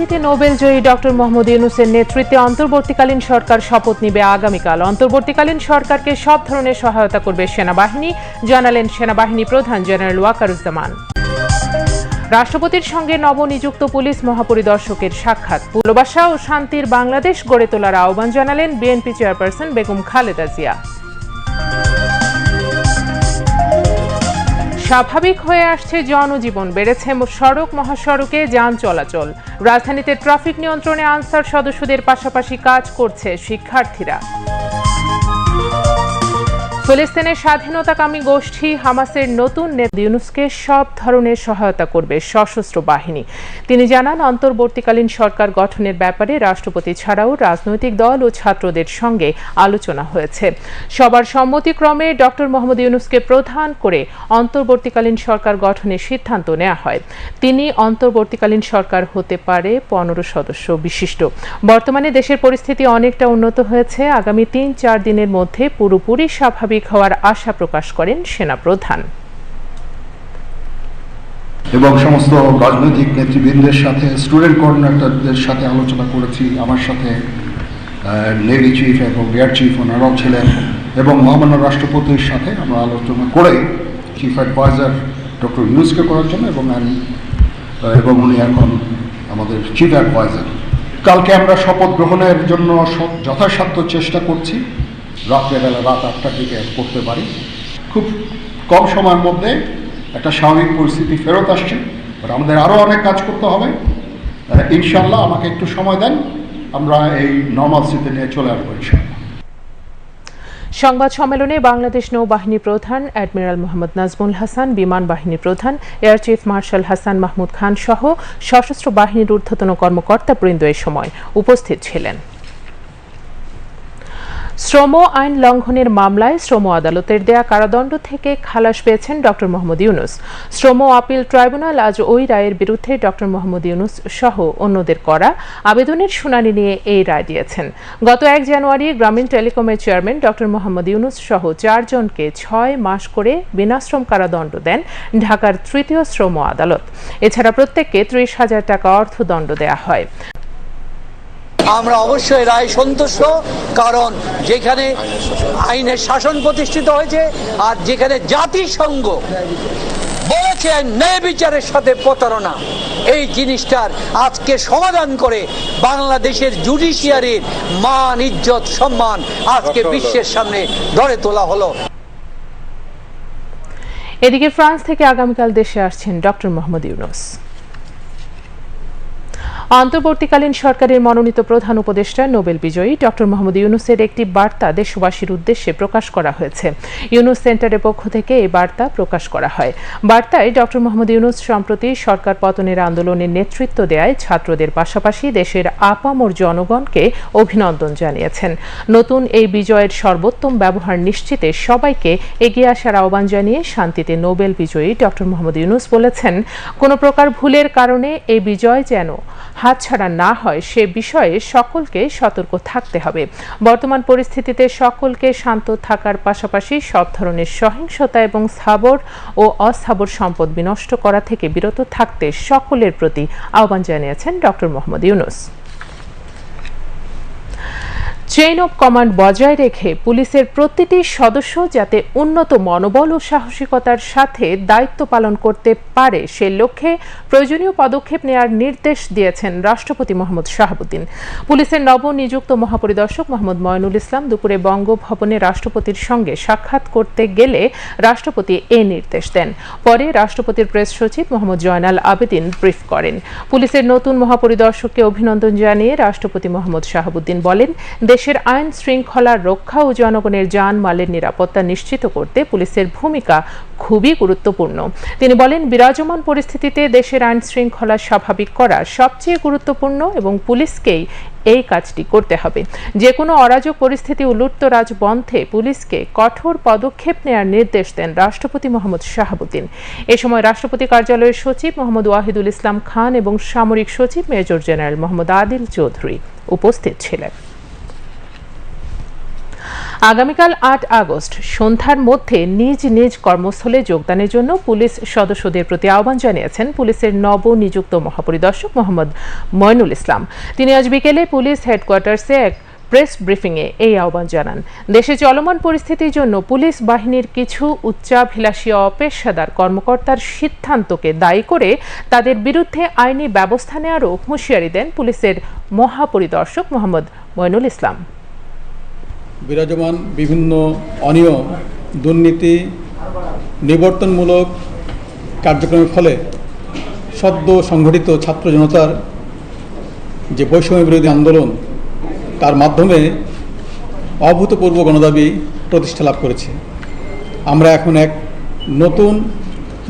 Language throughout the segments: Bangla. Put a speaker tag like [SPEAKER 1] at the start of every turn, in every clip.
[SPEAKER 1] শান্তিতে নোবেল জয়ী ডক্টর মোহাম্মদ ইউনুসের নেতৃত্বে অন্তর্বর্তীকালীন সরকার শপথ নেবে আগামীকাল। অন্তর্বর্তীকালীন সরকারকে সব ধরনের সহায়তা করবে সেনাবাহিনী, জানালেন সেনাবাহিনী প্রধান জেনারেল ওয়াকারুজ্জামান। রাষ্ট্রপতির সঙ্গে নবনিযুক্ত পুলিশ মহাপরিদর্শকের সাক্ষাৎ। পুলবাসা ও শান্তির বাংলাদেশ গড়ে তোলার আহ্বান জানালেন বিএনপি চেয়ারপারসন বেগম খালেদা জিয়া। স্বাভাবিক হয়ে আসছে জনজীবন। বেড়েছে সড়ক মহাসড়কে যান চলাচল। রাজধানীতে ট্রাফিক নিয়ন্ত্রণে আনসার সদস্যদের পাশাপাশি কাজ করছে শিক্ষার্থীরা। ফিলিস্তিনের স্বাধীনতাকামী গোষ্ঠী হামাসের নতুন নেতা ইউনুসকে সব ধরনের সহায়তা করবে সশস্ত্র বাহিনী। তিনি জানান, অন্তর্বর্তীকালীন সরকার গঠনের ব্যাপারে রাষ্ট্রপতি ছাড়াও রাজনৈতিক দল ও ছাত্রদের সঙ্গে আলোচনা হয়েছে। সবার সম্মতিক্রমে ডক্টর মোহাম্মদ ইউনুসকে প্রধান করে অন্তর্বর্তীকালীন সরকার গঠনের সিদ্ধান্ত নেওয়া হয়। তিনি অন্তর্বর্তীকালীন সরকার হতে পারে পনেরো সদস্য বিশিষ্ট। বর্তমানে দেশের পরিস্থিতি অনেকটা উন্নত হয়েছে। আগামী তিন চার দিনের মধ্যে পুরোপুরি স্বাভাবিক হওয়ার আশা প্রকাশ করেন সেনাপ্রধান।
[SPEAKER 2] এবং সমস্ত রাজনৈতিক নেতৃবৃন্দের সাথে, স্টুডেন্ট কোঅর্ডিনেটরদের সাথে আলোচনা করেছি, আমার সাথে নেভি চিফ এবং এয়ার চিফ ওনারাও ছিলেন, এবং মহামান্য রাষ্ট্রপতির সাথে আমরা আলোচনা করে, চিফ অ্যাডভাইজার ডক্টর ইউনুসকে করার জন্য, এবং আমি এবং উনি এখন আমাদের চিফ অ্যাডভাইজার। কালকে আমরা শপথ গ্রহণের জন্য যথাসাধ্য চেষ্টা করছি। রাত্রেবেলা রাত আটটার দিকে করতে পারি। খুব কম সময়ের মধ্যে একটা স্বাভাবিক পরিস্থিতি ফেরত আসছে। বাট আমাদের আরও অনেক কাজ করতে হবে। ইনশাল্লাহ আমাকে একটু সময় দেন। আমরা এই নর্মাল স্থিতি নিয়ে চলে আসব ইনশাল্লাহ
[SPEAKER 1] সংবাদ সম্মেলনে বাংলাদেশ নৌবাহিনী প্রধান অ্যাডমিরাল মোহাম্মদ নাজমুল হাসান, বিমান বাহিনী প্রধান air chief marshal Hasan Mahmud Khan সহ সশস্ত্র বাহিনীর ঊর্ধ্বতন কর্মকর্তাবৃন্দ এ সময় উপস্থিত ছিলেন। শ্রম আইন লঙ্ঘনের মামলায় শ্রম আদালতের দেয়া কারাদণ্ড থেকে খালাস পেয়েছেন ডক্টর মোহাম্মদ ইউনুস। শ্রম আপিল ট্রাইব্যুনাল আজ ওই রায়ের বিরুদ্ধে ডক্টর মোহাম্মদ ইউনুস সহ অন্যদের করা আবেদনের শুনানি নিয়ে এই রায় দিয়েছেন। গত এক জানুয়ারি গ্রামীণ টেলিকমের চেয়ারম্যান ডক্টর মোহাম্মদ ইউনুস সহ চারজনকে ছয় মাস করে বিনাশ্রম কারাদণ্ড দেন ঢাকার তৃতীয় শ্রম আদালত। এছাড়া প্রত্যেককে ত্রিশ হাজার টাকা অর্থদণ্ড দেয়া হয়।
[SPEAKER 3] আমরা অবশ্যই রায় সন্তুষ্ট কারণ যেখানে আইনের শাসন প্রতিষ্ঠিত হয়েছে আর যেখানে জাতিসংঘ বলেছে ন্যায় বিচারের সাথে প্রতারণা এই জিনিসটার আজকে সমাধান করে বাংলাদেশের জুডিশিয়ারির মান ইজ্জত সম্মান আজকে বিশ্বের সামনে ধরে তোলা হলো।
[SPEAKER 1] এদিকে ফ্রান্স থেকে আগামীকাল দেশে আসছেন ডক্টর মোহাম্মদ ইউনুস। অন্তর্বর্তীকালীন সরকারের মনোনীত প্রধান উপদেষ্টা, নোবেল বিজয়ী ডক্টর মোহাম্মদ ইউনুসের একটি বার্তা দেশবাসীর উদ্দেশ্যে প্রকাশ করা হয়েছে। ইউনুস সেন্টারের পক্ষ থেকে এই বার্তা প্রকাশ করা হয়। বার্তায় ডক্টর মোহাম্মদ ইউনুস সম্প্রতি সরকার পতনের আন্দোলনের নেতৃত্ব দেয় ছাত্রদের পাশাপাশি দেশের আপামর জনগণকে অভিনন্দন জানিয়েছেন। নতুন এই বিজয়ের সর্বোত্তম ব্যবহার নিশ্চিতে সবাইকে এগিয়ে আসার আহ্বান জানিয়ে শান্তিতে নোবেল বিজয়ী ডক্টর মোহাম্মদ ইউনুস বলেছেন, কোনো প্রকার ভুলের কারণে এই বিজয় যেন হাতছাড়া না হয়, সে বিষয়ে সকলকে সতর্ক থাকতে হবে। বর্তমান পরিস্থিতিতে সকলকে শান্ত থাকার পাশাপাশি সব ধরনের সহিংসতা এবং স্থাবর ও অস্থাবর সম্পদ বিনষ্ট করা থেকে বিরত থাকতে সকলের প্রতি আহ্বান জানিয়েছেন doctor Mohammad Yunus. Chain of command বজায় রেখে পুলিশের প্রতিটি সদস্য যাতে উন্নত মনোবল ও সাহসিকতার সাথে দায়িত্ব পালন করতে পারে, সে লক্ষ্যে প্রয়োজনীয় পদক্ষেপ নেওয়ার নির্দেশ দিয়েছেন রাষ্ট্রপতি মোহাম্মদ শাহাবুদ্দিন। পুলিশের নবনিযুক্ত মহাপরিদর্শক মোহাম্মদ ময়নুল ইসলাম দুপুরে বঙ্গভবনে রাষ্ট্রপতির সঙ্গে সাক্ষাৎ করতে গেলে রাষ্ট্রপতি এ নির্দেশ দেন। পরে রাষ্ট্রপতির প্রেস সচিব মোহাম্মদ জয়নাল আবেদিন ব্রিফ করেন। পুলিশের নতুন মহাপরিদর্শককে অভিনন্দন জানিয়ে রাষ্ট্রপতি মোহাম্মদ শাহাবুদ্দিন বলেন দেশের আইন শৃঙ্খলা রক্ষা ও জনগণের যান মালের নিরাপত্তা নিশ্চিত করতে পুলিশের ভূমিকা খুবই গুরুত্বপূর্ণ। তিনি বলেন, বিরাজমান পরিস্থিতিতে দেশের আইন শৃঙ্খলা স্বাভাবিক করা সবচেয়ে গুরুত্বপূর্ণ এবং পুলিশকেই এই কাজটি করতে হবে। যে কোনো অরাজক পরিস্থিতি ও লুটতরাজ বন্ধে পুলিশকে কঠোর পদক্ষেপ নেওয়ার নির্দেশ দেন রাষ্ট্রপতি মোহাম্মদ শাহাবুদ্দিন। এ সময় রাষ্ট্রপতি কার্যালয়ের সচিব মোহাম্মদ ওয়াহিদুল ইসলাম খান এবং সামরিক সচিব মেজর জেনারেল মোহাম্মদ আদিল চৌধুরী উপস্থিত ছিলেন। আগামীকাল আট আগস্ট সন্ধ্যার মধ্যে নিজ নিজ কর্মস্থলে যোগদানের জন্য পুলিশ সদস্যদের প্রতি আহ্বান জানিয়েছেন পুলিশের নবনিযুক্ত মহাপরিদর্শক মোহাম্মদ ময়নুল ইসলাম। তিনি আজ বিকেলে পুলিশ হেডকোয়ার্টার্সে এক প্রেস ব্রিফিংয়ে এই আহ্বান জানান। দেশে চলমান পরিস্থিতির জন্য পুলিশ বাহিনীর কিছু উচ্চাভিলাষী অপেশাদার কর্মকর্তার সিদ্ধান্তকে দায়ী করে তাদের বিরুদ্ধে আইনি ব্যবস্থা নেওয়ারও হুঁশিয়ারি দেন পুলিশের মহাপরিদর্শক মোহাম্মদ ময়নুল ইসলাম।
[SPEAKER 4] বিরাজমান বিভিন্ন অনিয়ম, দুর্নীতি, নিবর্তনমূলক কার্যক্রমের ফলে সদ্য সংগঠিত ছাত্র জনতার যে বৈষম্য বিরোধী আন্দোলন, তার মাধ্যমে অভূতপূর্ব গণদাবি প্রতিষ্ঠা লাভ করেছে। আমরা এখন এক নতুন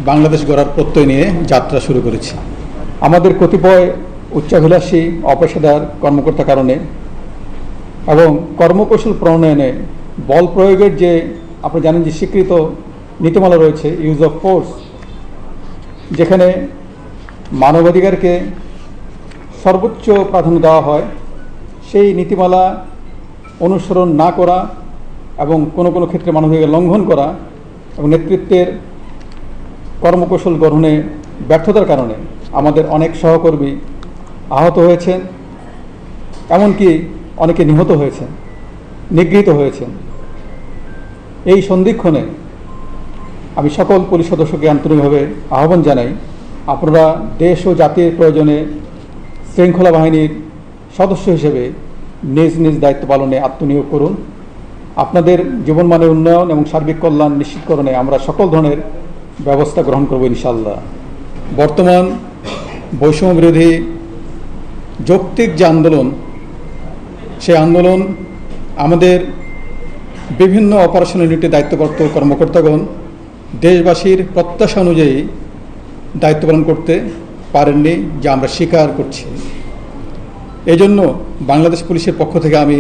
[SPEAKER 4] বাংলাদেশ গড়ার প্রত্যয় নিয়ে যাত্রা শুরু করেছি। আমাদের কতিপয় উচ্চাভিলাষী, অপেশাদার কর্মকর্তা কারণে এবং কর্মকৌশল প্রণয়নে বল প্রয়োগের যে আপনি জানেন যে স্বীকৃত নীতিমালা রয়েছে ইউজ অফ ফোর্স যেখানে মানবাধিকারকে সর্বোচ্চ প্রাধান্য দেওয়া হয়, সেই নীতিমালা অনুসরণ না করা এবং কোনো কোনো ক্ষেত্রে মানবাধিকার লঙ্ঘন করা এবং নেতৃত্বের কর্মকৌশল গ্রহণে ব্যর্থতার কারণে আমাদের অনেক সহকর্মী আহত হয়েছেন। এমনকি অনেকে নিহত হয়েছেন, নিগৃহীত হয়েছেন। এই সন্ধিক্ষণে আমি সকল পুলিশ সদস্যকে আন্তরিকভাবে আহ্বান জানাই, আপনারা দেশ ও জাতির প্রয়োজনে শৃঙ্খলা বাহিনীর সদস্য হিসেবে নিজ নিজ দায়িত্ব পালনে আত্মনিয়োগ করুন। আপনাদের জীবনমানের উন্নয়ন এবং সার্বিক কল্যাণ নিশ্চিতকরণে আমরা সকল ধরনের ব্যবস্থা গ্রহণ করব ইনশাল্লাহ বর্তমান বৈষম্য বিরোধী যৌক্তিক যে আন্দোলন সেই আন্দোলন আমাদের বিভিন্ন অপারেশন ইউনিটে দায়িত্বপ্রাপ্ত কর্মকর্তাগণ দেশবাসীর প্রত্যাশা অনুযায়ী দায়িত্ব পালন করতে পারেননি যা আমরা স্বীকার করছি। এই জন্য বাংলাদেশ পুলিশের পক্ষ থেকে আমি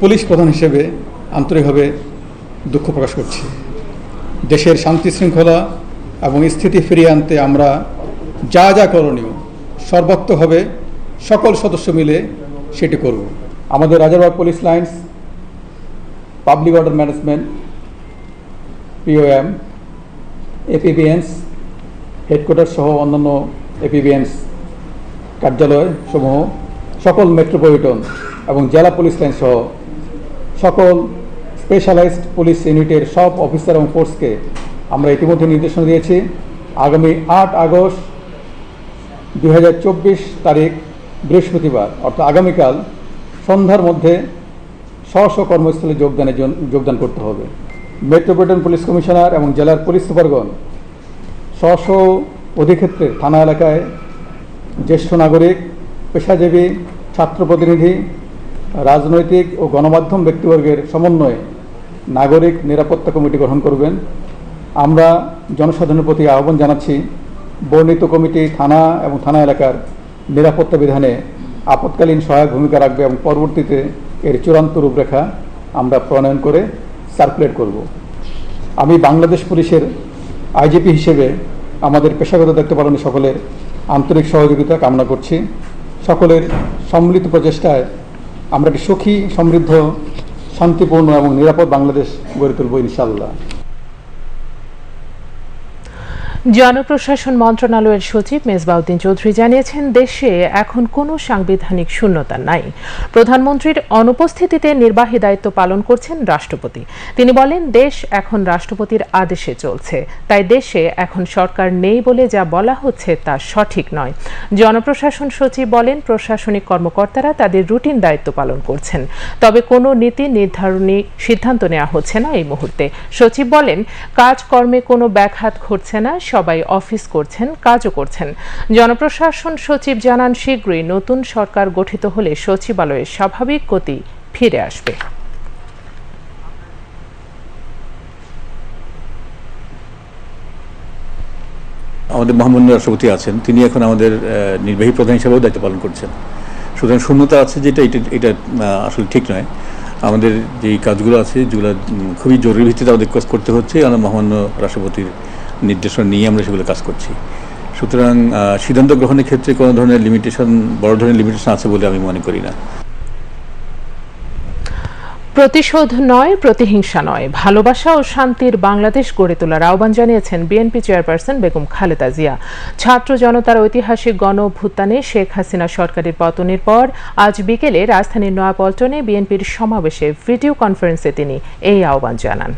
[SPEAKER 4] পুলিশ প্রধান হিসেবে আন্তরিকভাবে দুঃখ প্রকাশ করছি। দেশের শান্তি শৃঙ্খলা এবং স্থিতি ফিরিয়ে আনতে আমরা যা যা করণীয় সর্বাত্মকভাবে সকল সদস্য মিলে সেটি করব। আমাদের Rajarbagh police lines, public order management POM APBNs headquarter সহ অন্যান্য এপিবিএনস কার্যালয় সমূহ, সকল মেট্রোপলিটন এবং জেলা পুলিশ লাইন সহ সকল স্পেশালাইজড পুলিশ ইউনিটের সব অফিসার এবং ফোর্সকে আমরা ইতিমধ্যে নির্দেশনা দিয়েছি। আগামী আট আগস্ট দু হাজার চব্বিশ তারিখ বৃহস্পতিবার, অর্থাৎ আগামীকাল সন্ধ্যার মধ্যে স্ব কর্মস্থলে যোগদানের জন্য যোগদান করতে হবে। মেট্রোপলিটন পুলিশ কমিশনার এবং জেলার পুলিশ সুপারগণ স্ব স্ব অধিক্ষেত্রে থানা এলাকায় জ্যেষ্ঠ নাগরিক, পেশাজীবী, ছাত্র প্রতিনিধি, রাজনৈতিক ও গণমাধ্যম ব্যক্তিবর্গের সমন্বয়ে নাগরিক নিরাপত্তা কমিটি গঠন করবেন। আমরা জনসাধারণের প্রতি আহ্বান জানাচ্ছি, বর্ণিত কমিটি থানা এবং থানা এলাকার নিরাপত্তা বিধানে আপৎকালীন সহায়ক ভূমিকা রাখবে এবং পরবর্তীতে এর চূড়ান্ত রূপরেখা আমরা প্রণয়ন করে সার্কুলেট করব। আমি বাংলাদেশ পুলিশের আইজিপি হিসেবে আমাদের পেশাগত দায়িত্ব পালনে সকলের আন্তরিক সহযোগিতা কামনা করছি। সকলের সম্মিলিত প্রচেষ্টায় আমরা একটি সুখী, সমৃদ্ধ, শান্তিপূর্ণ এবং নিরাপদ বাংলাদেশ গড়ে তুলব ইনশাল্লাহ
[SPEAKER 1] জনপ্রশাসন মন্ত্রণালয়ের সচিব মেজবাউদ্দিন চৌধুরী জানিয়েছেন, দেশে এখন কোনো সাংবিধানিক শূন্যতা নাই। প্রধানমন্ত্রীর অনুপস্থিতিতে নির্বাহী দায়িত্ব পালন করছেন রাষ্ট্রপতি। তিনি বলেন, দেশ এখন রাষ্ট্রপতির আদেশে চলছে। তাই দেশে এখন সরকার নেই বলে যা বলা হচ্ছে তা সঠিক নয়। জনপ্রশাসন সচিব বলেন, প্রশাসনিক কর্মকর্তারা তাদের রুটিন দায়িত্ব পালন করছেন। তবে কোনো নীতি নির্ধারণী সিদ্ধান্ত নেওয়া হচ্ছে না এই মুহূর্তে। সচিব বলেন, কাজকর্মে কোনো ব্যাঘাত ঘটছে না সবাই অফিস করছেন, কাজও করছেন। জনপ্রশাসন সচিব জানান, শীঘ্রই নতুন সরকার গঠিত হলে সচিবালয়ের স্বাভাবিক গতি ফিরে আসবে।
[SPEAKER 5] আমাদের মোহাম্মদ রাষ্ট্রপতি আছেন। তিনি এখন আমাদের নির্বাহী প্রধান হিসেবেও দায়িত্ব পালন করছেন। সুতরাং শূন্যতা আছে যেটা, এটা এটা আসলে ঠিক নয়। আমাদের যেই কাজগুলো আছে, যেগুলো খুবই জরুরি ভিত্তিতে আমাদের কাজ করতে হচ্ছে আমরা মহামান্য রাষ্ট্রপতির নির্দেশনা নিয়ে আমরা সেগুলো কাজ করছি। সুতরাং সিদ্ধান্ত গ্রহণের ক্ষেত্রে কোনো ধরনের লিমিটেশন বড় ধরনের লিমিটেশন আছে বলে আমি মনে করি না।
[SPEAKER 1] প্রতিশোধ নয়, প্রতিহিংসা নয়। ভালোবাসা ও শান্তির বাংলাদেশ গড়ে তোলার আহ্বান জানিয়েছেন বিএনপি চেয়ারপারসন বেগম খালেদা জিয়া। ছাত্র জনতার ঐতিহাসিক গণ অভ্যুত্থানে শেখ হাসিনা সরকারের পতনের পর আজ বিকেলে রাজধানীর নয়াপল্টনে বিএনপির সমাবেশে ভিডিও কনফারেন্সে তিনি এই আহ্বান জানান।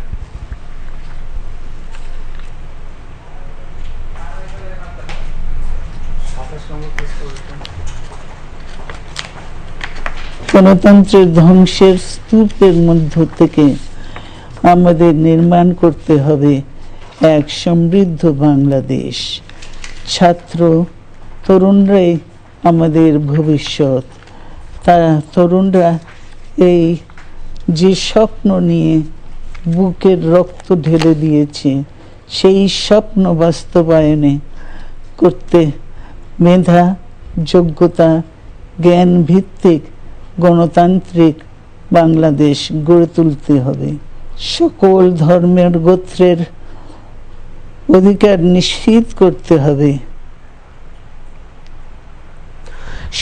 [SPEAKER 6] গণতন্ত্রের ধ্বংসের স্তূপের মধ্য থেকে আমাদের নির্মাণ করতে হবে এক সমৃদ্ধ বাংলাদেশ। ছাত্র তরুণরাই আমাদের ভবিষ্যৎ। তারা তরুণরা এই যে স্বপ্ন নিয়ে বুকের রক্ত ঢেলে দিয়েছে, সেই স্বপ্ন বাস্তবায়নে করতে মেধা যোগ্যতা জ্ঞান ভিত্তিক গণতান্ত্রিক বাংলাদেশ গড়ে তুলতে হবে। সকল ধর্মের গোত্রের অধিকার নিশ্চিত করতে হবে।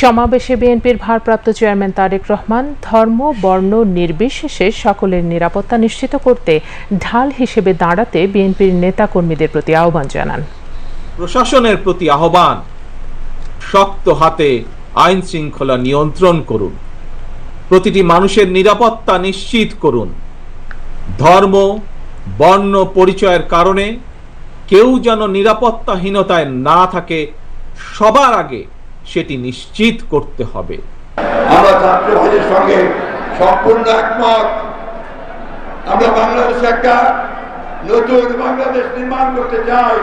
[SPEAKER 1] সমাবেশে বিএনপির ভারপ্রাপ্ত চেয়ারম্যান তারেক রহমান ধর্ম বর্ণ নির্বিশেষে সকলের নিরাপত্তা নিশ্চিত করতে ঢাল হিসেবে দাঁড়াতে বিএনপির নেতাকর্মীদের প্রতি আহ্বান জানান।
[SPEAKER 7] প্রশাসনের প্রতি আহ্বান। শক্ত হাতে আইন শৃঙ্খলা নিয়ন্ত্রণ করুন। প্রতিটি মানুষের নিরাপত্তা নিশ্চিত করুন। ধর্ম, বর্ণ পরিচয়ের কারণে কেউ যেন নিরাপত্তাহীনতায় না থাকে, সবার আগে সেটি নিশ্চিত করতে হবে।
[SPEAKER 8] আমরা ছাত্র সঙ্গে সম্পূর্ণ একমত। আমরা বাংলাদেশে একটা নতুন বাংলাদেশ নির্মাণ করতে চাই।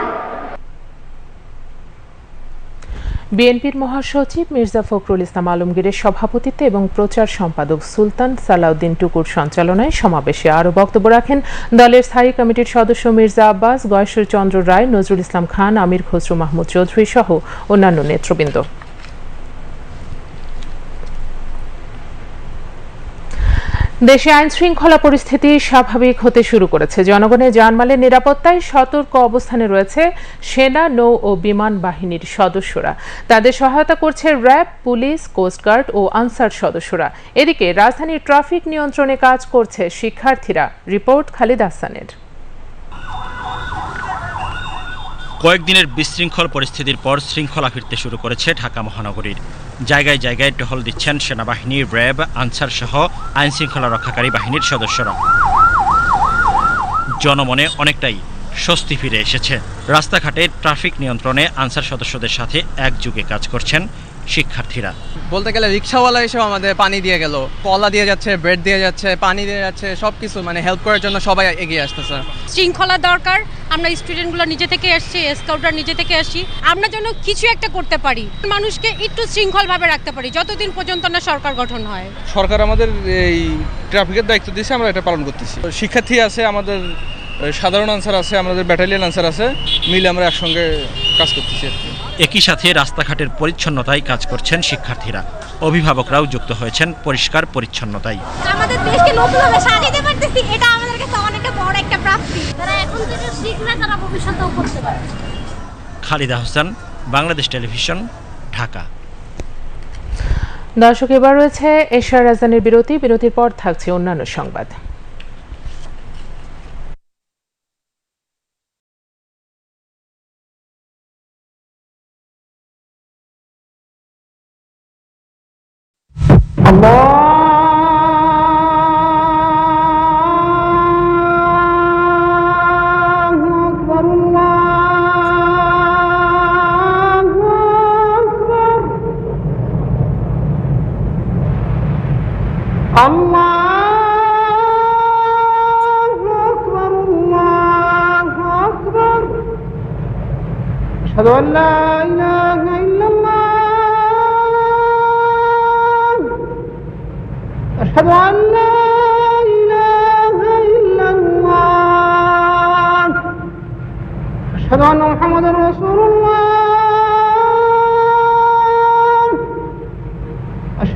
[SPEAKER 1] বিএনপির মহাসচিব মির্জা ফখরুল ইসলাম আলমগীরের সভাপতিত্বে এবং প্রচার সম্পাদক সুলতান সালাউদ্দিন টুকুর সঞ্চালনায় সমাবেশে আরও বক্তব্য রাখেন দলের স্থায়ী কমিটির সদস্য মির্জা আব্বাস গয়েশ্বর চন্দ্র রায়, নজরুল ইসলাম খান, আমির খসরু মাহমুদ চৌধুরী সহ অন্যান্য নেতৃবৃন্দ। দেশে আইন শৃঙ্খলা পরিস্থিতি স্বাভাবিক হতে শুরু করেছে। জনগণের জানমালের নিরাপত্তায় সতর্ক অবস্থানে রয়েছে সেনা, নৌ ও বিমান বাহিনীর সদস্যরা। তাদের সহায়তা করছে র্যাব, পুলিশ কোস্টগার্ড ও আনসার সদস্যরা। এদিকে রাজধানীর ট্রাফিক নিয়ন্ত্রণে কাজ করছে শিক্ষার্থীরা। রিপোর্ট খালিদ হাসানের
[SPEAKER 9] কয়েকদিনের বিশৃঙ্খল পরিস্থিতির পর শৃঙ্খলা ফিরতে শুরু করেছে ঢাকা মহানগরীর। জায়গায় জায়গায় টহল দিচ্ছেন সেনাবাহিনী, র্যাব, আনসার সহ আইন শৃঙ্খলা রক্ষাকারী বাহিনীর সদস্যরা। জনমনে অনেকটাই স্বস্তি ফিরে এসেছে। রাস্তাঘাটে ট্রাফিক নিয়ন্ত্রণে আনসার সদস্যদের সাথে একযোগে কাজ করছেন শিক্ষার্থীরা।
[SPEAKER 10] বলতে গেলে রিক্সাওয়ালা এসেও আমাদের পানি দিয়ে গেল। কলা দিয়ে যাচ্ছে ব্রেড দিয়ে যাচ্ছে পানি দিয়ে যাচ্ছে সব কিছু মানে হেল্প করার জন্য সবাই এগিয়ে আসতেছে।
[SPEAKER 11] শৃঙ্খলা দরকার। আমরা স্টুডেন্টগুলো নিজে থেকে এসছি স্কাউটার নিজে থেকে আসছি আমরা যেন কিছু একটা করতে পারি। মানুষকে একটু শৃঙ্খলভাবে রাখতে পারি যতদিন পর্যন্ত না সরকার গঠন হয়।
[SPEAKER 10] সরকার আমাদের এই ট্রাফিকের দায়িত্ব দিয়েছে আমরা এটা পালন করতেছি। শিক্ষার্থী আছে আমাদের সাধারণ আনসার আছে আমাদের ব্যাটালিয়ন আনসার আছে মিলে আমরা একসঙ্গে কাজ করতেছি আর কি।
[SPEAKER 9] একই সাথে রাস্তাঘাটের পরিচ্ছন্নতায় কাজ করছেন শিক্ষার্থীরা। অভিভাবকরাও যুক্ত হয়েছেন পরিষ্কার পরিচ্ছন্নতায়।
[SPEAKER 11] আমাদের দেশকে নতুনভাবে সাজাতে পারতেছি এটা আমাদের কাছে অনেকটা বড় একটা প্রাপ্তি। তারা এখন শিখলে তারা ভবিষ্যতেও করতে পারে
[SPEAKER 9] খালিদা হোসেন বাংলাদেশ টেলিভিশন ঢাকা।
[SPEAKER 1] দর্শক এবার রয়েছে এশিয়ার রাজধানীর বিরতি। বিরতির পর থাকছে অন্যান্য সংবাদ।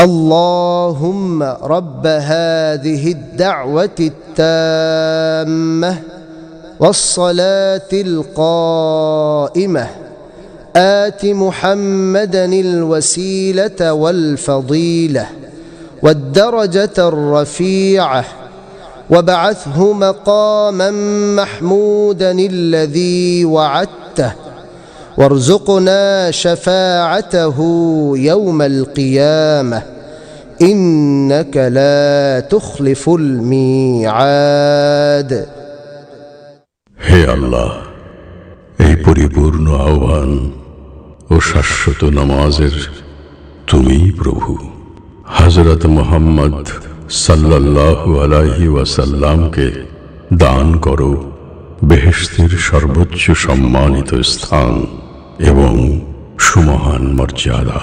[SPEAKER 12] اللهم رب هذه الدعوة التامة والصلاة القائمة. آت محمدا الوسيلة والفضيلة والدرجة الرفيعة. وابعثه مقاما محمودا الذي وعدته وارزقنا شفاعته يوم القيامة إنك لا تخلف الميعاد
[SPEAKER 13] হে আল্লাহ এই পরিপূর্ণ আহ্বান ও শাশ্বত নামাজের তুমিই প্রভু হজরত মোহাম্মদ সাল্লাল্লাহু আলাইহি ওয়াসাল্লামকে দান করো বেহেশতের সর্বোচ্চ সম্মানিত স্থান এবং সুমহান মর্যাদা।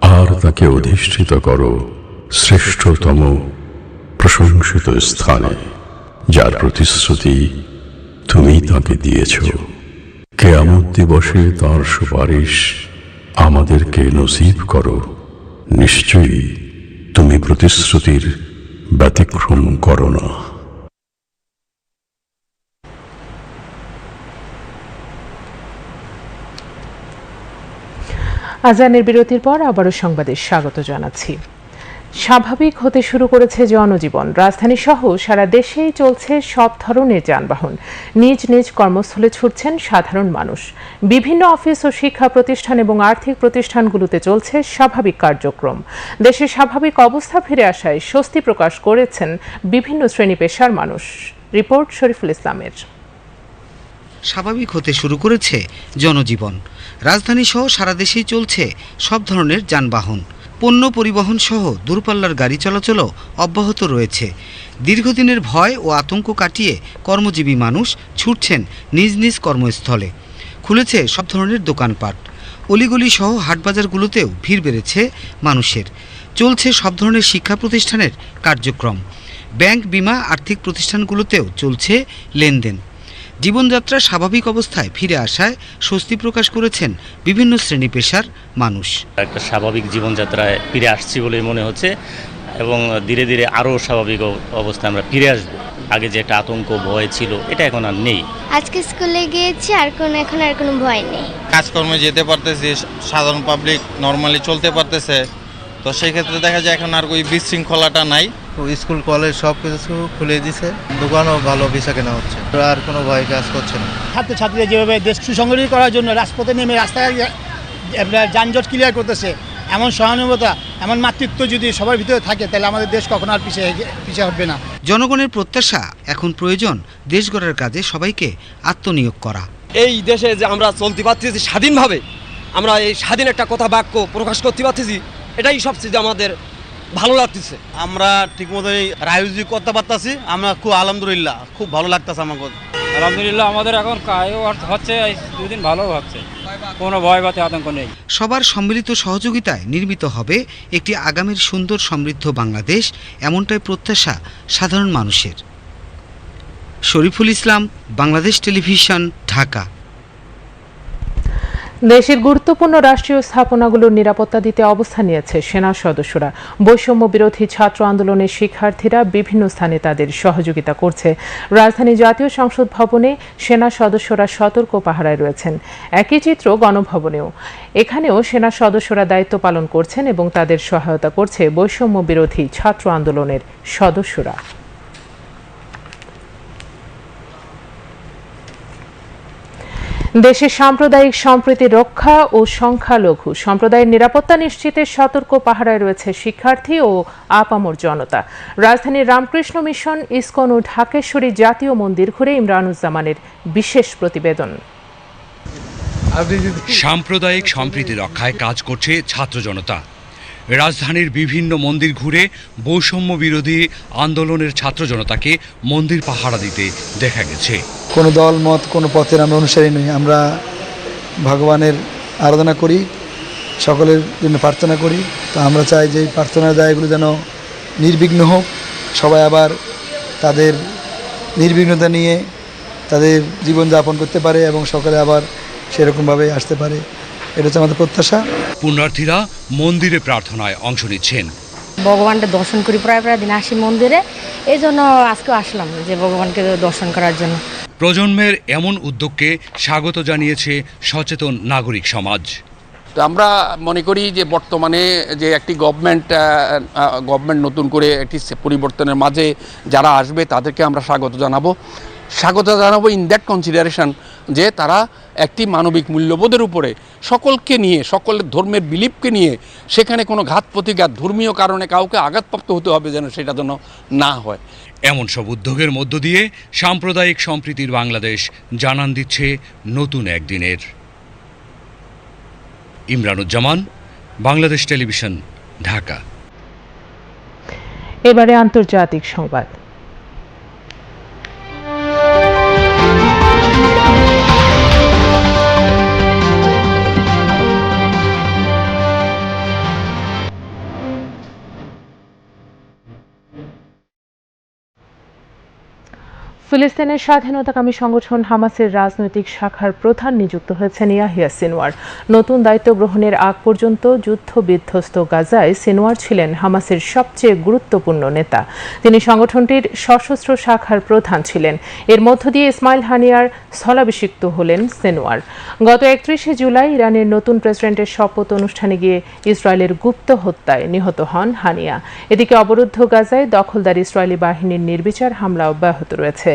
[SPEAKER 13] আর তাকে অধিষ্ঠিত করো শ্রেষ্ঠতম প্রশংসিত স্থানে, যার প্রতিশ্রুতি তুমি তাকে দিয়েছ। কেয়ামত দিবসে তার সুপারিশ আমাদেরকে নসিব করো। নিশ্চয়ই তুমি প্রতিশ্রুতির ব্যতিক্রম করো না।
[SPEAKER 1] আজানের বিরতির পর আবারও সংবাদে স্বাগত জানাচ্ছি। স্বাভাবিক হতে শুরু করেছে জনজীবন। রাজধানী সহ সারা দেশেই চলছে সব ধরনের যানবাহন। নিজ নিজ কর্মস্থলে ছুটছেন সাধারণ মানুষ। বিভিন্ন অফিস ও শিক্ষা প্রতিষ্ঠান এবং আর্থিক প্রতিষ্ঠানগুলোতে চলছে স্বাভাবিক কার্যক্রম। দেশে স্বাভাবিক অবস্থা ফিরে আসায় স্বস্তি প্রকাশ করেছেন বিভিন্ন শ্রেণি পেশার মানুষ। রিপোর্ট শরীফুল ইসলামের।
[SPEAKER 14] স্বাভাবিক হতে শুরু করেছে জনজীবন। রাজধানী সহ সারা দেশেই চলছে সব ধরনের যানবাহন। পণ্য পরিবহন সহ দূরপাল্লার গাড়ি চলাচলও অব্যাহত রয়েছে। দীর্ঘদিনের ভয় ও আতঙ্ক কাটিয়ে কর্মজীবী মানুষ ছুটছেন নিজ নিজ কর্মস্থলে। খুলেছে সব ধরনের দোকানপাট। অলিগলি সহ হাটবাজারগুলোতেও ভিড় বেড়েছে মানুষের। চলছে সব ধরনের শিক্ষা প্রতিষ্ঠানের কার্যক্রম। ব্যাংক বিমা আর্থিক প্রতিষ্ঠানগুলোতেও চলছে লেনদেন। জীবনযাত্রা স্বাভাবিক অবস্থায় ফিরে আসায় স্বস্তি প্রকাশ করেছেন বিভিন্ন শ্রেণি পেশার মানুষ।
[SPEAKER 15] একটা স্বাভাবিক জীবনযাত্রায় ফিরে আসছি বলে মনে হচ্ছে এবং ধীরে ধীরে আরও স্বাভাবিক অবস্থায় আমরা ফিরে আসব। আগে যে একটা আতঙ্ক ভয় ছিল এটা এখন আর নেই।
[SPEAKER 16] আজকে স্কুলে গিয়েছি আর কোনো এখন আর কোনো ভয় নেই।
[SPEAKER 17] কাজকর্মে যেতে পারতেছি সাধারণ পাবলিক নর্মালি চলতে পারতেছে। তো সেই ক্ষেত্রে দেখা যায় এখন আর ওই বিশৃঙ্খলাটা নাই।
[SPEAKER 18] স্কুল কলেজ সব কিছু খুলে দিছে। দোকানও ভালো বেচা কেনা হচ্ছে। আর কোনো ভয় কাজ করছে না।
[SPEAKER 19] ছাত্রছাত্রীরা যেভাবে দেশ সুসংগঠিত করার জন্য রাজপথে নেমে রাস্তায় আপনার যানজট ক্লিয়ার করতেছে এমন সহানুভূতা এমন মাতৃত্ব যদি সবার ভিতরে থাকে তাহলে আমাদের দেশ কখনো আর পিছিয়ে পিছিয়ে হটবে না।
[SPEAKER 14] জনগণের প্রত্যাশা এখন প্রয়োজন দেশ গড়ার কাজে সবাইকে আত্মনিয়োগ করা।
[SPEAKER 20] এই দেশে যে আমরা চলতে পারতেছি স্বাধীনভাবে আমরা এই স্বাধীন একটা কথা বাক্য প্রকাশ করতে পারতেছি এটাই সবচেয়ে আমাদের ভালো লাগতেছে।
[SPEAKER 18] আমরা ঠিকমতোই রায়ুজি করতে পারতাছি আমরা খুব আলহামদুলিল্লাহ খুব ভালো লাগতেছে আমাকে।
[SPEAKER 21] আলহামদুলিল্লাহ আমাদের এখন হচ্ছে এই দুদিন ভালো হচ্ছে। কোনো ভয় বাতে আতঙ্ক নেই।
[SPEAKER 14] সবার সম্মিলিত সহযোগিতায় নির্মিত হবে একটি আগামীর সুন্দর সমৃদ্ধ বাংলাদেশ এমনটাই প্রত্যাশা সাধারণ মানুষের। শরীফুল ইসলাম বাংলাদেশ টেলিভিশন ঢাকা।
[SPEAKER 1] দেশের গুরুত্বপূর্ণ রাষ্ট্রীয় স্থাপনাগুলোর নিরাপত্তা দিতে অবস্থান নিয়েছে সেনা সদস্যরা। বৈষম্য বিরোধী ছাত্র আন্দোলনের শিক্ষার্থীরা বিভিন্ন স্থানে তাদের সহযোগিতা করছে। রাজধানী জাতীয় সংসদ ভবনে সেনা সদস্যরা সতর্ক পাহারায় রয়েছেন। একই চিত্র গণভবনেও। এখানেও সেনা সদস্যরা দায়িত্ব পালন করছেন এবং তাদের সহায়তা করছে বৈষম্য বিরোধী ছাত্র আন্দোলনের সদস্যরা। দেশে সাম্প্রদায়িক সম্প্রীতি রক্ষা ও সংখ্যালঘু সম্প্রদায়ের নিরাপত্তা নিশ্চিতে সতর্ক পাহারায় রয়েছে শিক্ষার্থী ও আপামর জনতা। রাজধানীর রামকৃষ্ণ মিশন ইসকন ও ঢাকেশ্বরী জাতীয় মন্দির ঘুরে ইমরানুজ্জামানের বিশেষ প্রতিবেদন।
[SPEAKER 22] সাম্প্রদায়িক সম্প্রীতি রক্ষায় কাজ করছে ছাত্র জনতা। রাজধানীর বিভিন্ন মন্দির ঘুরে বৈষম্য বিরোধী আন্দোলনের ছাত্র জনতাকে মন্দির পাহারা দিতে দেখা গেছে।
[SPEAKER 23] কোনো দল, মত, কোনো পথের আমরা অনুসারী নই। আমরা ভগবানের আরাধনা করি, সকলের জন্য প্রার্থনা করি। তো আমরা চাই যে প্রার্থনার দায়গুলো যেন নির্বিঘ্ন হোক। সবাই আবার তাদের নির্বিঘ্নতা নিয়ে তাদের জীবনযাপন করতে পারে এবং সকলে আবার সেরকমভাবে আসতে পারে। এটা হচ্ছে আমাদের প্রত্যাশা।
[SPEAKER 22] পুণ্যার্থীরা মন্দিরে প্রার্থনায় অংশ নিচ্ছেন।
[SPEAKER 24] ভগবানকে দর্শন করি প্রায় প্রায় দিন আসি মন্দিরে। এই জন্য আজকেও আসলাম যে ভগবানকে দর্শন করার জন্য।
[SPEAKER 22] প্রজন্মের এমন উদ্যোগকে স্বাগত জানিয়েছে সচেতন নাগরিক সমাজ।
[SPEAKER 25] তো আমরা মনে করি যে বর্তমানে যে একটি গভর্নমেন্ট গভর্নমেন্ট নতুন করে একটি পরিবর্তনের মাঝে যারা আসবে তাদেরকে আমরা স্বাগত জানাব। স্বাগত জানাব ইন দ্যাট কনসিডারেশন যে তারা একটি মানবিক মূল্যবোধের উপরে সকলকে নিয়ে সকলের ধর্মের বিলিপকে নিয়ে সেখানে কোনো ঘাত প্রতিঘাত ধর্মীয় কারণে কাউকে আঘাতপ্রাপ্ত হতে হবে যেন সেটা যেন না হয়।
[SPEAKER 22] এমন সব উদ্যোগের মধ্য দিয়ে সাম্প্রদায়িক সম্প্রীতির বাংলাদেশ জানান দিচ্ছে নতুন একদিনের। ইমরানুজ্জামান বাংলাদেশ টেলিভিশন ঢাকা।
[SPEAKER 1] এবারে আন্তর্জাতিক সংবাদ। ফিলিস্তিনের স্বাধীনতাকামী সংগঠন হামাসের রাজনৈতিক শাখার প্রধান নিযুক্ত হয়েছেন ইয়াহিয়া সিনওয়ার। নতুন দায়িত্ব গ্রহণের আগ পর্যন্ত যুদ্ধ বিধ্বস্ত গাজায় সিনওয়ার ছিলেন হামাসের সবচেয়ে গুরুত্বপূর্ণ নেতা। তিনি সংগঠনটির সশস্ত্র শাখার প্রধান ছিলেন। এর মধ্য দিয়ে ইসমাইল হানিয়ার স্থলাভিষিক্ত হলেন সিনওয়ার। গত একত্রিশে জুলাই ইরানের নতুন প্রেসিডেন্টের শপথ অনুষ্ঠানে গিয়ে ইসরায়েলের গুপ্ত হত্যায় নিহত হন হানিয়া। এদিকে অবরুদ্ধ গাজায় দখলদার ইসরায়েলি বাহিনীর নির্বিচার হামলা অব্যাহত রয়েছে।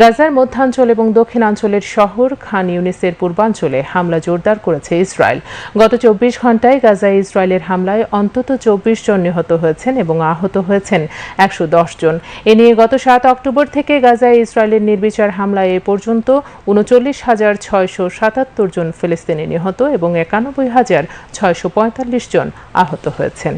[SPEAKER 1] গাজার মধ্যাঞ্চল এবং দক্ষিণাঞ্চলের শহর খান ইউনিসের পূর্বাঞ্চলে হামলা জোরদার করেছে ইসরায়েল। গত চব্বিশ ঘন্টায় গাজায় ইসরায়েলের হামলায় অন্তত চব্বিশ জন নিহত হয়েছেন এবং আহত হয়েছেন একশো দশ জন। এ নিয়ে গত সাত অক্টোবর থেকে গাজায় ইসরায়েলের নির্বিচার হামলায় এ পর্যন্ত উনচল্লিশ হাজার ছয়শো সাতাত্তর জন ফিলিস্তিনি নিহত এবং একানব্বই হাজার ছয়শো পঁয়তাল্লিশ জন আহত হয়েছেন।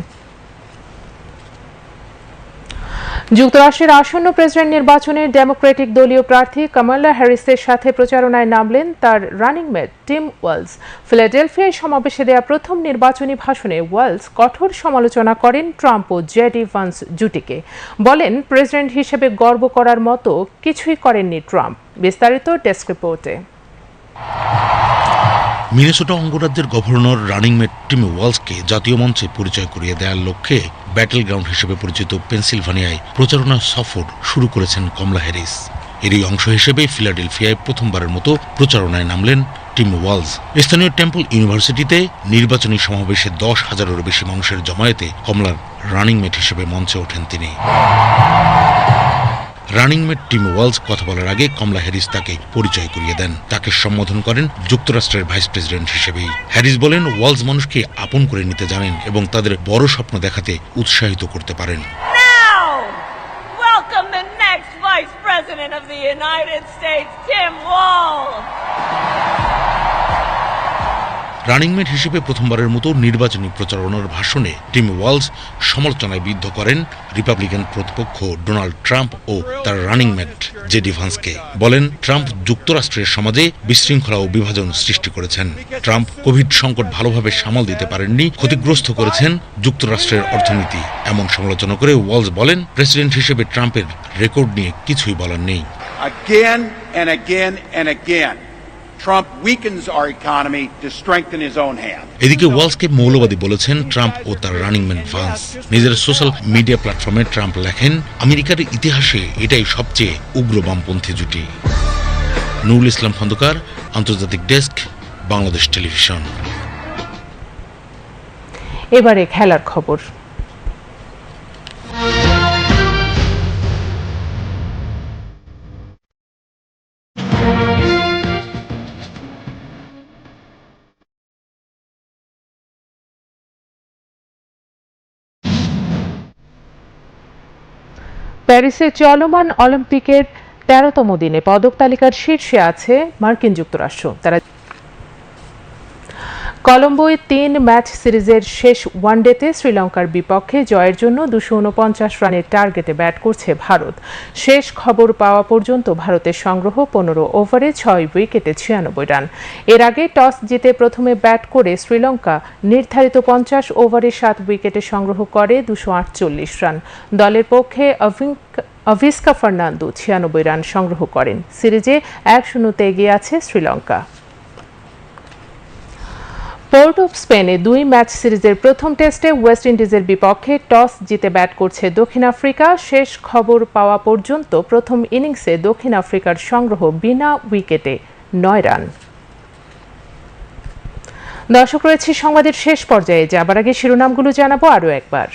[SPEAKER 1] যুক্তরাষ্ট্রের আসন্ন প্রেসিডেন্ট নির্বাচনে ডেমোক্রেটিক দলীয় প্রার্থী কামালা হ্যারিসের সাথে প্রচারণায় নামলেন তার রানিং মেট টিম ওয়ালস। ফিলাডেলফিয়ায় সমাবেশে দেয়া প্রথম নির্বাচনী ভাষণে ওয়ালস কঠোর সমালোচনা করেন ট্রাম্প ও জেডি ভান্স জুটিকে। বলেন, প্রেসিডেন্ট হিসেবে গর্ব করার মতো কিছুই করেননি ট্রাম্প। বিস্তারিত ডেস্ক রিপোর্টে।
[SPEAKER 26] মিনেসোটা অঙ্গরাজ্যের গভর্নর রানিং মেট টিম ওয়ালসকে জাতীয় মঞ্চে পরিচয় করিয়ে দেওয়ার লক্ষ্যে ব্যাটেল গ্রাউন্ড হিসেবে পরিচিত পেনসিলভানিয়ায় প্রচারণা সফর শুরু করেছেন কমলা হ্যারিস। এরই অংশ হিসেবে ফিলাডেলফিয়ায় প্রথমবারের মতো প্রচারণায় নামলেন টিম ওয়ালস। স্থানীয় টেম্পল ইউনিভার্সিটিতে নির্বাচনী সমাবেশে দশ হাজারেরও বেশি মানুষের জমায়েতে কমলার রানিং মেট হিসেবে মঞ্চে ওঠেন তিনি। রানিং মেট টিম ওয়ালস কথা বলার আগে কমলা হ্যারিস তাকে পরিচয় করিয়ে দেন। তাকে সম্বোধন করেন যুক্তরাষ্ট্রের ভাইস প্রেসিডেন্ট হিসেবেই। হ্যারিস বলেন ওয়ালস মানুষকে আপন করে নিতে জানেন এবং তাদের বড় স্বপ্ন দেখাতে উৎসাহিত করতে পারেন।
[SPEAKER 27] President of the United States, Tim Walz.
[SPEAKER 26] Running mate হিসেবে প্রথমবারের মতো নির্বাচনী প্রচারণার ভাষণে টিম ওয়ালস সমালোচনায় বিদ্ধ করেন রিপাবলিকান প্রতিপক্ষ ডোনাল্ড ট্রাম্প ও তার রানিংমেট জেডি ভান্সকে। বলেন ট্রাম্প যুক্তরাষ্ট্রের সমাজে বিশৃঙ্খলা ও বিভাজন সৃষ্টি করেছেন। ট্রাম্প কোভিড সংকট ভালোভাবে সামাল দিতে পারেননি ক্ষতিগ্রস্ত করেছেন যুক্তরাষ্ট্রের অর্থনীতি। এমন সমালোচনা করে ওয়ালস বলেন প্রেসিডেন্ট হিসেবে ট্রাম্পের রেকর্ড নিয়ে কিছুই বলার নেই।
[SPEAKER 28] Again and again and again,
[SPEAKER 26] এদিকে ওয়ালসকে মৌলবাদী বলেছেন ট্রাম্প ও তার রানিং ম্যান ফ্রান্স নিজের সোশ্যাল মিডিয়া প্ল্যাটফর্মে ট্রাম্প লেখেন আমেরিকার ইতিহাসে এটাই সবচেয়ে উগ্র বামপন্থী জুটি। নুরুল ইসলাম খন্দকার আন্তর্জাতিক ডেস্ক বাংলাদেশ টেলিভিশন।
[SPEAKER 1] এবারে খেলার খবর। প্যারিসে চলমান অলিম্পিকের তেরোতম দিনে পদক তালিকার শীর্ষে আছে মার্কিন যুক্তরাষ্ট্র। তারা কলম্বোয় তিন ম্যাচ সিরিজের শেষ ওয়ানডেতে শ্রীলঙ্কার বিপক্ষে জয়ের জন্য দুশো উনপঞ্চাশ রানের টার্গেটে ব্যাট করছে ভারত। শেষ খবর পাওয়া পর্যন্ত ভারতের সংগ্রহ পনেরো ওভারে ছয় উইকেটে ছিয়ানব্বই রান। এর আগে টস জিতে প্রথমে ব্যাট করে শ্রীলঙ্কা নির্ধারিত পঞ্চাশ ওভারে সাত উইকেটে সংগ্রহ করে দুশো আটচল্লিশ রান। দলের পক্ষে অভিস্কা ফার্নান্দো ছিয়ানব্বই রান সংগ্রহ করেন। সিরিজে এক শূন্যতে এগিয়ে আছে শ্রীলঙ্কা। পোর্ট অফ স্পেনে দুই ম্যাচ সিরিজের প্রথম টেস্টে ওয়েস্ট ইন্ডিজের বিপক্ষে টস জিতে ব্যাট করছে দক্ষিণ আফ্রিকা। শেষ খবর পাওয়া পর্যন্ত প্রথম ইনিংসে দক্ষিণ আফ্রিকার সংগ্রহ বিনা উইকেটে নয় রান। দর্শক, রয়েছে সংবাদের শেষ পর্যায়ে। যাবার আগে শিরোনামগুলো জানাব আরও একবার।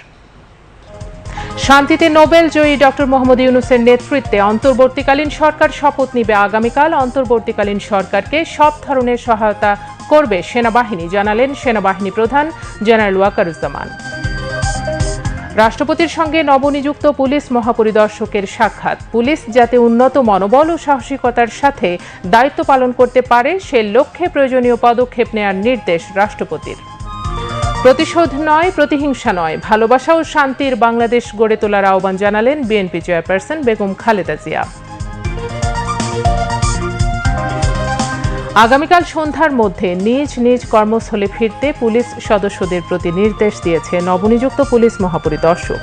[SPEAKER 1] শান্তিতে নোবেল জয়ী ডক্টর মোহাম্মদ ইউনুসের নেতৃত্বে অন্তর্বর্তীকালীন সরকার শপথ নিবে আগামীকাল। অন্তর্বর্তীকালীন সরকারকে সব ধরনের সহায়তা করবে সেনাবাহিনী, জানালেন সেনাবাহিনী প্রধান জেনারেল ওয়াকারুজ্জামান। রাষ্ট্রপতির সঙ্গে নবনিযুক্ত পুলিশ মহাপরিদর্শকের সাক্ষাৎ। পুলিশ যাতে উন্নত মনোবল ও সাহসিকতার সাথে দায়িত্ব পালন করতে পারে, সে লক্ষ্যে প্রয়োজনীয় পদক্ষেপ নেয়ার নির্দেশ রাষ্ট্রপতির। প্রতিশোধ নয়, প্রতিহিংসা নয়, ভালোবাসা ও শান্তির বাংলাদেশ গড়ে তোলার আহ্বান জানালেন বিএনপি চেয়ারপারসন বেগম খালেদা জিয়া। আগামীকাল সন্ধ্যার মধ্যে নিজ নিজ কর্মস্থলে ফিরতে পুলিশ সদস্যদের প্রতি নির্দেশ দিয়েছে নবনিযুক্ত পুলিশ মহাপরিদর্শক।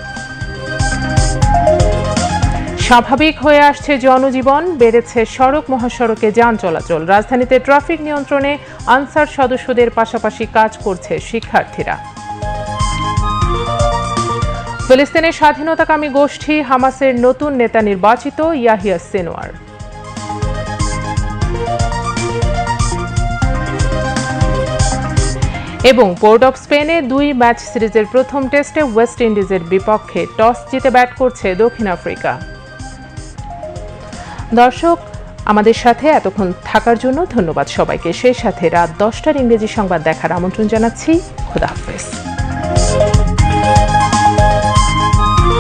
[SPEAKER 1] স্বাভাবিক হয়ে আসছে জনজীবন, বেড়েছে সড়ক মহাসড়কে যান চলাচল। রাজধানীতে ট্রাফিক নিয়ন্ত্রণে আনসার সদস্যদের পাশাপাশি কাজ করছে শিক্ষার্থীরা। ফিলিস্তিনের স্বাধীনতাকামী গোষ্ঠী হামাসের নতুন নেতা নির্বাচিত ইয়াহিয়া সিনোয়ার এবং পোর্ট অফ স্পেনে দুই ম্যাচ সিরিজের প্রথম টেস্টে ওয়েস্ট ইন্ডিজের বিপক্ষে টস জিতে ব্যাট করছে দক্ষিণ আফ্রিকা। দর্শক, আমাদের সাথে এতক্ষণ থাকার জন্য ধন্যবাদ সবাইকে। সেই সাথে রাত দশটার ইংরেজি সংবাদ দেখার আমন্ত্রণ জানাচ্ছি। খোদা হাফেজ।